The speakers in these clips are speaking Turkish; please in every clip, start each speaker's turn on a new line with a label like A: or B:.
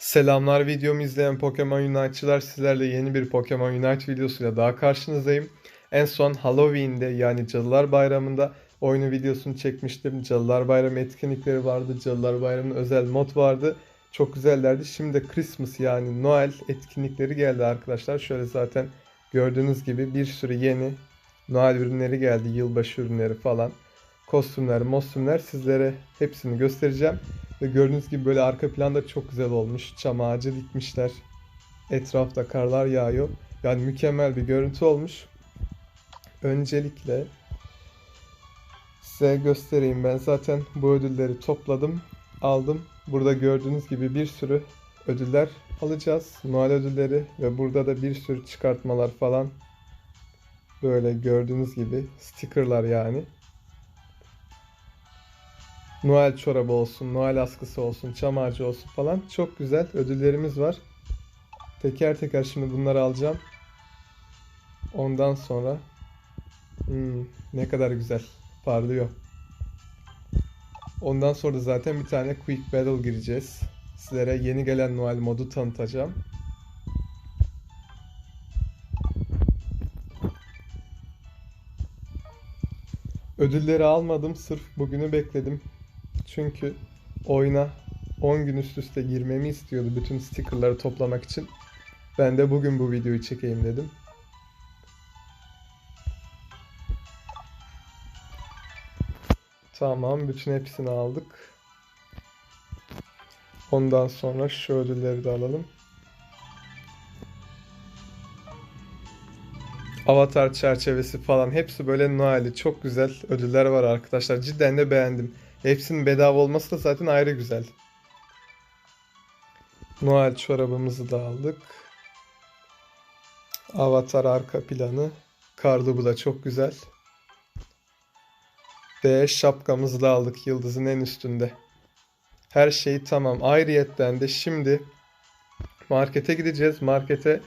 A: Selamlar videomu izleyen Pokemon Unite'çılar sizlerle yeni bir Pokemon Unite videosuyla daha karşınızdayım. En son Halloween'de yani Cadılar Bayramı'nda oyunu videosunu çekmiştim. Cadılar Bayramı etkinlikleri vardı. Cadılar Bayramı'nın özel mod vardı. Çok güzellerdi. Şimdi de Christmas yani Noel etkinlikleri geldi arkadaşlar. Şöyle zaten gördüğünüz gibi bir sürü yeni Noel ürünleri geldi. Yılbaşı ürünleri falan. Kostümler, mostümler sizlere hepsini göstereceğim. Ve gördüğünüz gibi böyle arka planda çok güzel olmuş. Çam ağacı dikmişler. Etrafta karlar yağıyor. Yani mükemmel bir görüntü olmuş. Öncelikle size göstereyim. Ben zaten bu ödülleri topladım, aldım. Burada gördüğünüz gibi bir sürü ödüller alacağız. Noel ödülleri ve burada da bir sürü çıkartmalar falan. Böyle gördüğünüz gibi stickerlar yani. Noel çorabı olsun, Noel askısı olsun, çam ağacı olsun falan. Çok güzel ödüllerimiz var. Teker teker şimdi bunları alacağım. Ondan sonra Hmm, ne kadar güzel. Parlıyor. Ondan sonra da zaten bir tane Quick Battle gireceğiz. Sizlere yeni gelen Noel modu tanıtacağım. Ödülleri almadım. Sırf bugünü bekledim. Çünkü oyuna 10 gün üst üste girmemi istiyordu bütün stickerları toplamak için. Ben de bugün bu videoyu çekeyim dedim. Tamam, bütün hepsini aldık. Ondan sonra şu ödülleri de alalım. Avatar çerçevesi falan hepsi böyle Noel'li. Çok güzel ödüller var arkadaşlar. Cidden de beğendim. Hepsinin bedava olması da zaten ayrı güzel. Noel çorabımızı da aldık. Avatar arka planı. Karlı bu da çok güzel. Ve şapkamızı da aldık yıldızın en üstünde. Her şey tamam. Ayrıyetten de şimdi markete gideceğiz. Markete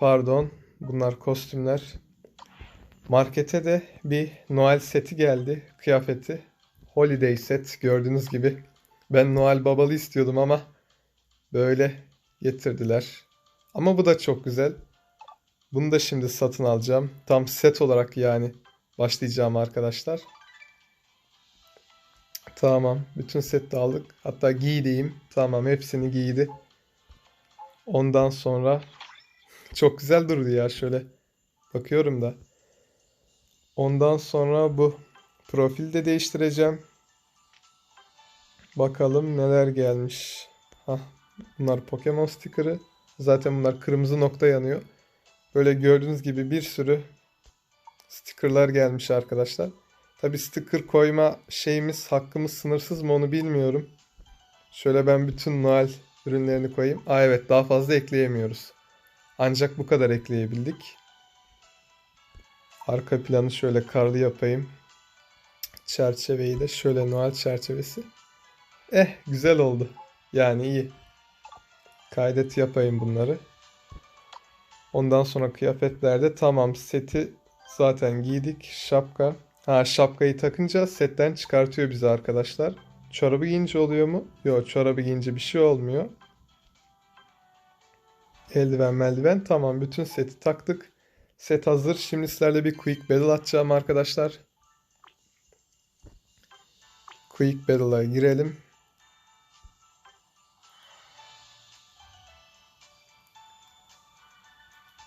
A: pardon bunlar kostümler. Markete de bir Noel seti geldi. Kıyafeti. Holiday set gördüğünüz gibi. Ben Noel babalı istiyordum ama böyle getirdiler. Ama bu da çok güzel. Bunu da şimdi satın alacağım. Tam set olarak yani başlayacağım arkadaşlar. Tamam. Bütün seti aldık. Hatta giydiğim. Tamam. Hepsini giydi. Ondan sonra çok güzel durdu ya. Şöyle bakıyorum da. Ondan sonra bu profil de değiştireceğim. Bakalım neler gelmiş. Hah, bunlar Pokemon sticker'ı. Zaten bunlar kırmızı nokta yanıyor. Böyle gördüğünüz gibi bir sürü stickerlar gelmiş arkadaşlar. Tabi sticker koyma şeyimiz, hakkımız sınırsız mı onu bilmiyorum. Şöyle ben bütün Noel ürünlerini koyayım. Aa evet daha fazla ekleyemiyoruz. Ancak bu kadar ekleyebildik. Arka planı şöyle karlı yapayım. Çerçeveyi de şöyle Noel çerçevesi. Eh güzel oldu. Yani iyi. Kaydet yapayım bunları. Ondan sonra kıyafetlerde tamam seti zaten giydik. Şapka. Ha şapkayı takınca setten çıkartıyor bizi arkadaşlar. Çorabı giyince oluyor mu? Yok çorabı giyince bir şey olmuyor. Eldiven meldiven tamam bütün seti taktık. Set hazır. Şimdi sizlerle bir quick battle atacağım arkadaşlar. Quick battle'a girelim.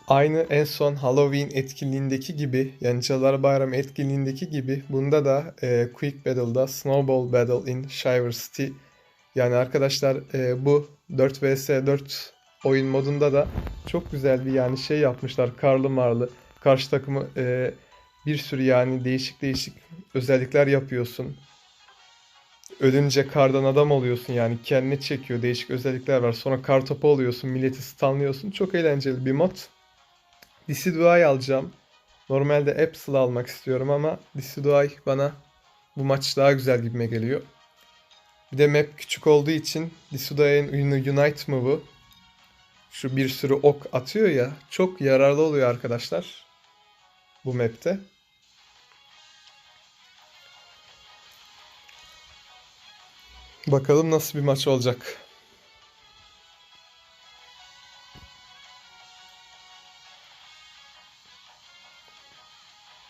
A: Aynı en son Halloween etkinliğindeki gibi yani Cadılar Bayramı etkinliğindeki gibi bunda da e, Quick Battle'da Snowball Battle in Shiver City yani arkadaşlar e, bu 4 vs 4 oyun modunda da çok güzel bir yani şey yapmışlar karlı marlı karşı takımı e, bir sürü yani değişik değişik özellikler yapıyorsun. Ölünce kardan adam oluyorsun yani kendini çekiyor değişik özellikler var. Sonra kar topu oluyorsun milleti stunlıyorsun. Çok eğlenceli bir mod. Decidueye alacağım. Normalde Epsil almak istiyorum ama Decidueye bana bu maç daha güzel gibime geliyor. Bir de map küçük olduğu için Decidueye'nin Unite move'u şu bir sürü ok atıyor ya çok yararlı oluyor arkadaşlar bu map'te. Bakalım nasıl bir maç olacak.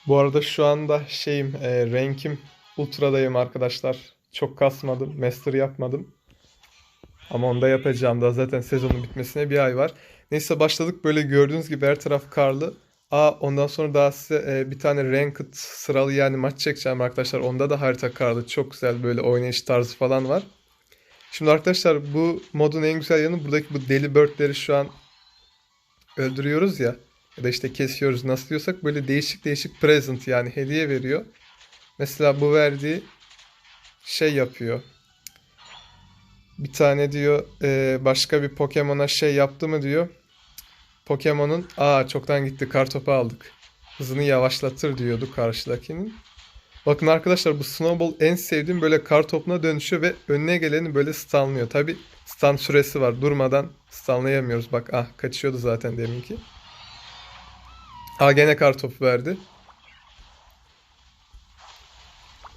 A: Bu arada şu anda şeyim, e, rankim ultradayım arkadaşlar. Çok kasmadım, master yapmadım. Ama onu da yapacağım da zaten sezonun bitmesine bir ay var. Neyse başladık böyle gördüğünüz gibi her taraf karlı. Aa ondan sonra daha size e, bir tane ranked sıralı yani maç çekeceğim arkadaşlar. Onda da harita karlı. Çok güzel böyle oynayış tarzı falan var. Şimdi arkadaşlar bu modun en güzel yanı buradaki bu deli birdleri şu an öldürüyoruz ya. Ya da işte kesiyoruz nasıl diyorsak böyle değişik değişik present yani hediye veriyor. Mesela bu verdiği şey yapıyor. Bir tane diyor e, başka bir Pokemon'a şey yaptı mı diyor. Pokemon'un aa çoktan gitti kartopu aldık. Hızını yavaşlatır diyordu karşıdakinin. Bakın arkadaşlar bu Snowball en sevdiğim böyle kar topuna dönüşüyor ve önüne geleni böyle stunlıyor. Tabi stun süresi var. Durmadan stunlayamıyoruz. Bak ah kaçıyordu zaten deminki. Aa gene kar topu verdi.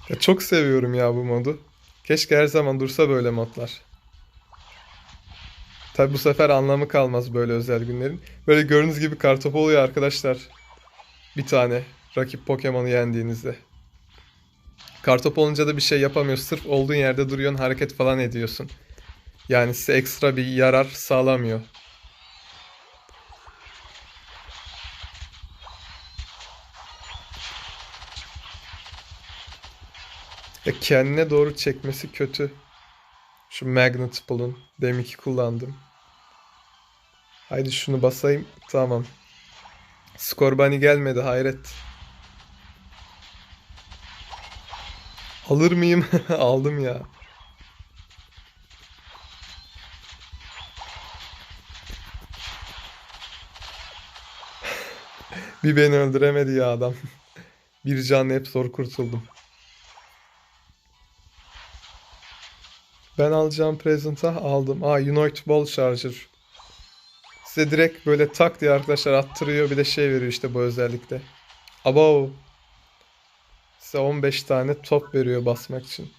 A: Ya çok seviyorum ya bu modu. Keşke her zaman dursa böyle modlar. Tabi bu sefer anlamı kalmaz böyle özel günlerin. Böyle gördüğünüz gibi kartopu oluyor arkadaşlar. Bir tane rakip Pokemon'u yendiğinizde. Kartop olunca da bir şey yapamıyorsun. Sırf olduğun yerde duruyorsun, hareket falan ediyorsun. Yani size ekstra bir yarar sağlamıyor. Ya kendine doğru çekmesi kötü. Şu Magnet Pull'un. Deminki kullandım. Haydi şunu basayım. Tamam. Skor bunny gelmedi hayret. Alır mıyım? Aldım ya. Bir beni öldüremedi ya adam. Bir canla hep zor kurtuldum. Ben alacağım present'a aldım. Aa Unite Ball Charger. Size direkt böyle tak diye arkadaşlar attırıyor. Bir de şey veriyor işte bu özellikle. Abo. Size 15 tane top veriyor basmak için.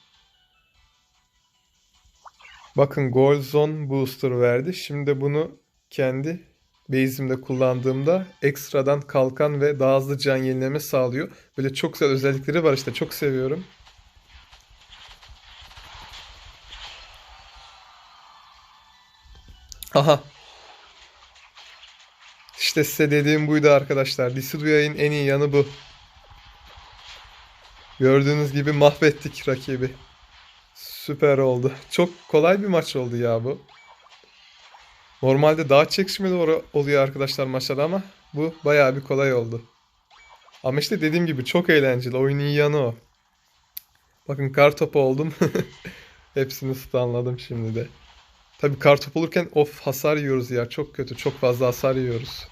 A: Bakın Gold Zone Booster verdi. Şimdi bunu kendi base'imde kullandığımda ekstradan kalkan ve daha hızlı can yenileme sağlıyor. Böyle çok güzel özellikleri var işte. Çok seviyorum. Aha. İşte size dediğim buydu arkadaşlar. Disiduya'nın en iyi yanı bu. Gördüğünüz gibi mahvettik rakibi. Süper oldu. Çok kolay bir maç oldu ya bu. Normalde daha çekişmeli oluyor arkadaşlar maçlar ama bu bayağı bir kolay oldu. Ama işte dediğim gibi çok eğlenceli. Oyunun yanı o. Bakın kar topu oldum. Hepsini stunladım şimdi de. Tabii kar topu olurken of hasar yiyoruz ya. Çok kötü. Çok fazla hasar yiyoruz.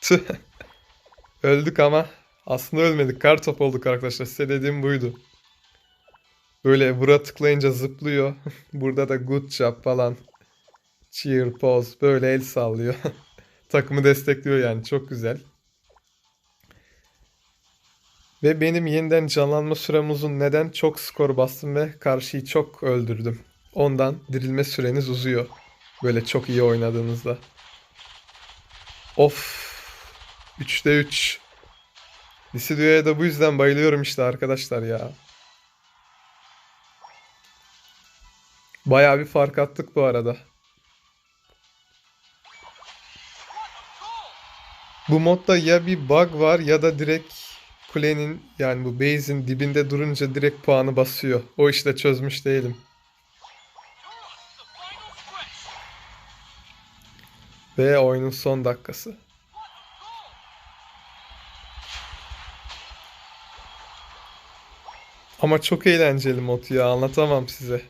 A: Tüh. Öldük ama aslında ölmedik. Kar top olduk arkadaşlar. Size dediğim buydu. Böyle bura tıklayınca zıplıyor. Burada da good job falan. Cheer, pose. Böyle el sallıyor. Takımı destekliyor yani. Çok güzel. Ve benim yeniden canlanma sürem uzun. Neden? Çok skor bastım ve karşıyı çok öldürdüm. Ondan dirilme süreniz uzuyor. Böyle çok iyi oynadığınızda. Of. 3'te 3. Lisidio'ya da bu yüzden bayılıyorum işte arkadaşlar ya. Bayağı bir fark attık bu arada. Bu modda ya bir bug var ya da direkt kulenin yani bu base'in dibinde durunca direkt puanı basıyor. O işte çözmüş değilim. Ve oyunun son dakikası. Ama çok eğlenceli mod ya anlatamam size.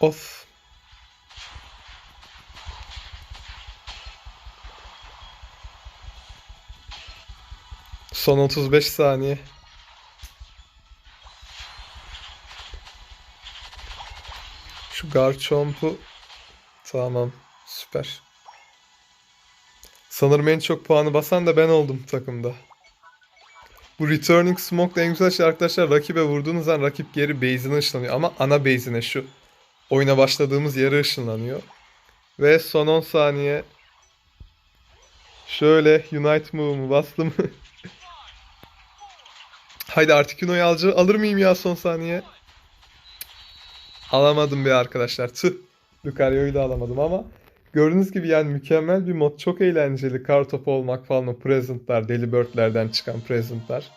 A: Of. Son 35 saniye. Şu Garchomp'u tamam süper. Sanırım en çok puanı basan da ben oldum takımda. Bu Returning Smoke'da en güzel şey arkadaşlar rakibe vurduğunuz an rakip geri base'ine ışınlanıyor. Ama ana base'ine şu oyuna başladığımız yere ışınlanıyor. Ve son 10 saniye. Şöyle Unite Move'umu bastım. Haydi Articuno'yu alca- alır mıyım ya son saniye? Alamadım be arkadaşlar. Tüh. Lucario'yu da alamadım ama gördüğünüz gibi yani mükemmel bir mod. Çok eğlenceli. Kartopu olmak falan o presentlar. Deli Bird'lerden çıkan presentlar.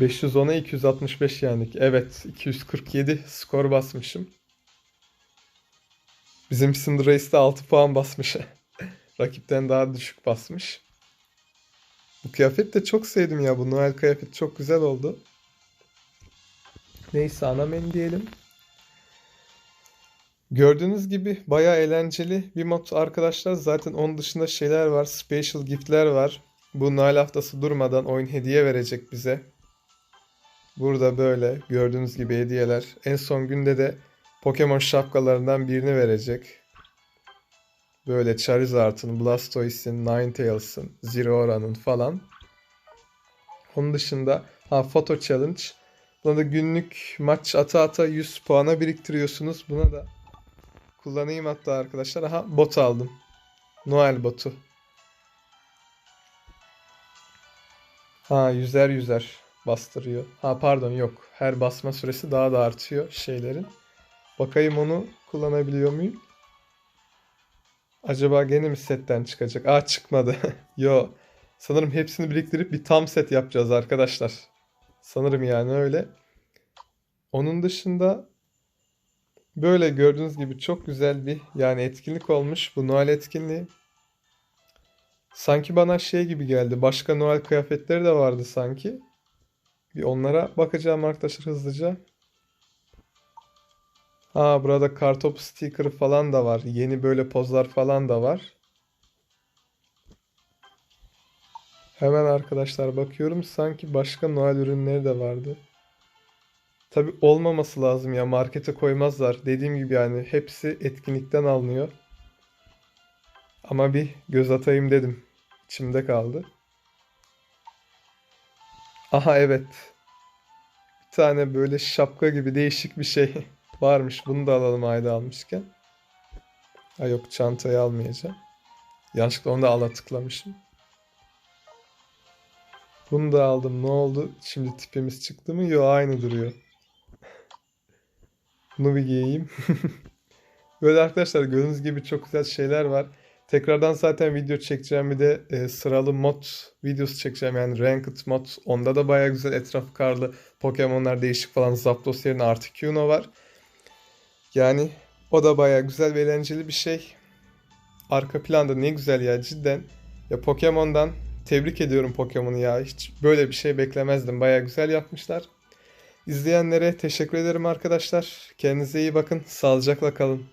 A: 510'a 265 yendik. Evet 247 skor basmışım. Bizim Cinderace'de 6 puan basmış. Rakipten daha düşük basmış. Bu kıyafet de çok sevdim ya. Bu Noel kıyafeti çok güzel oldu. Neyse ana menü diyelim. Gördüğünüz gibi bayağı eğlenceli bir mod arkadaşlar. Zaten onun dışında şeyler var. Special gift'ler var. Bu Noel haftası durmadan oyun hediye verecek bize. Burada böyle gördüğünüz gibi hediyeler. En son günde de Pokemon şapkalarından birini verecek. Böyle Charizard'ın, Blastoise'in, Ninetales'ın, Zeraora'nın falan. Onun dışında ha Photo Challenge. Buna da günlük maç ata ata 100 puana biriktiriyorsunuz. Buna da kullanayım hatta arkadaşlar. Aha bot aldım. Noel botu. Ha yüzer yüzer bastırıyor. Ha pardon yok. Her basma süresi daha da artıyor şeylerin. Bakayım onu kullanabiliyor muyum? Acaba gene mi setten çıkacak? Aa çıkmadı. Yo. Sanırım hepsini biriktirip bir tam set yapacağız arkadaşlar. Sanırım yani öyle. Onun dışında böyle gördüğünüz gibi çok güzel bir yani etkinlik olmuş bu Noel etkinliği. Sanki bana şey gibi geldi. Başka Noel kıyafetleri de vardı sanki. Bir onlara bakacağım arkadaşlar hızlıca. Ha burada kartopu sticker'ı falan da var. Yeni böyle pozlar falan da var. Hemen arkadaşlar bakıyorum. Sanki başka Noel ürünleri de vardı. Tabi olmaması lazım ya. Markete koymazlar. Dediğim gibi yani hepsi etkinlikten alınıyor. Ama bir göz atayım dedim. İçimde kaldı. Aha evet. Bir tane böyle şapka gibi değişik bir şey varmış. Bunu da alalım ayda almışken. Ha yok çantayı almayacağım. Yanlışlıkla onu da ala tıklamışım. Bunu da aldım. Ne oldu? Şimdi tipimiz çıktı mı? Yo aynı duruyor. Bunu bir giyeyim. Böyle arkadaşlar gördüğünüz gibi çok güzel şeyler var. Tekrardan zaten video çekeceğim bir de e, sıralı mod videosu çekeceğim yani ranked mod. Onda da baya güzel etraf karlı Pokemon'lar değişik falan. Zapdos yerine Articuno var. Yani o da baya güzel ve eğlenceli bir şey. Arka planda ne güzel ya cidden. Ya Pokemon'dan tebrik ediyorum Pokemon'u ya. Hiç böyle bir şey beklemezdim. Baya güzel yapmışlar. İzleyenlere teşekkür ederim arkadaşlar. Kendinize iyi bakın. Sağlıcakla kalın.